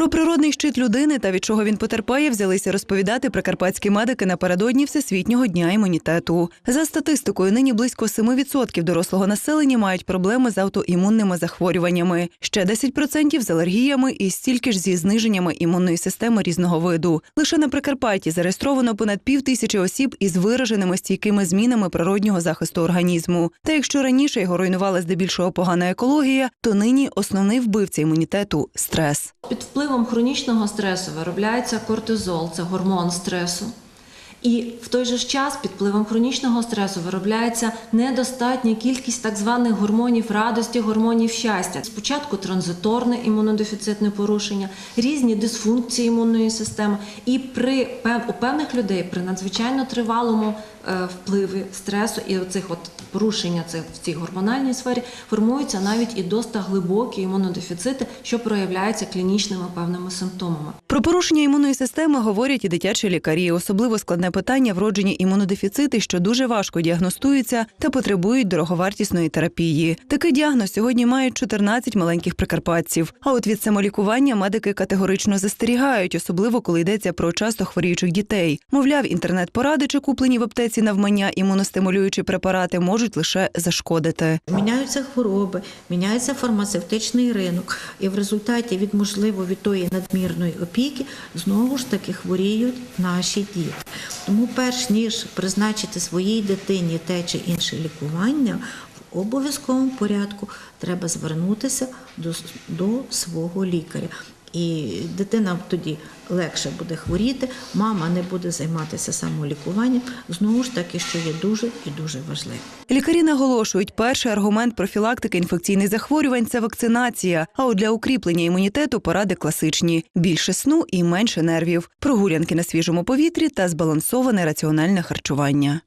Про природний щит людини та від чого він потерпає, взялися розповідати прикарпатські медики напередодні Всесвітнього дня імунітету. За статистикою, нині близько 7% дорослого населення мають проблеми з аутоімунними захворюваннями, ще 10% з алергіями і стільки ж зі зниженнями імунної системи різного виду. Лише на Прикарпатті зареєстровано понад пів тисячі осіб із вираженими стійкими змінами природнього захисту організму. Та якщо раніше його руйнувала здебільшого погана екологія, то нині основний вбивця імунітету стрес. Під впливом хронічного стресу виробляється кортизол, це гормон стресу. І в той же ж час під впливом хронічного стресу виробляється недостатня кількість так званих гормонів радості, гормонів щастя. Спочатку транзиторне імунодефіцитне порушення, різні дисфункції імунної системи. І при у певних людей при надзвичайно тривалому е, впливі стресу і оцих от порушення цих в цій гормональній сфері формуються навіть і доста глибокі імунодефіцити, що проявляються клінічними певними симптомами. Про порушення імунної системи говорять і дитячі лікарі. Особливо складне питання вроджені імунодефіцити, що дуже важко діагностуються та потребують дороговартісної терапії. Такий діагноз сьогодні мають 14 маленьких прикарпатців. А от від самолікування медики категорично застерігають, особливо коли йдеться про часто хворіючих дітей. Мовляв, інтернет-поради чи куплені в аптеці навмання імуностимулюючі препарати можуть лише зашкодити. Міняються хвороби, міняється фармацевтичний ринок, і в результаті від можливо від тої надмірної опіки знову ж таки хворіють наші діти. Тому, перш ніж призначити своїй дитині те чи інше лікування, в обов'язковому порядку треба звернутися до, до свого лікаря. І дитина тоді легше буде хворіти, мама не буде займатися самолікуванням. Знову ж таки, що є дуже і дуже важливо. Лікарі наголошують, перший аргумент профілактики інфекційних захворювань це вакцинація. А от для укріплення імунітету поради класичні: більше сну і менше нервів, прогулянки на свіжому повітрі та збалансоване раціональне харчування.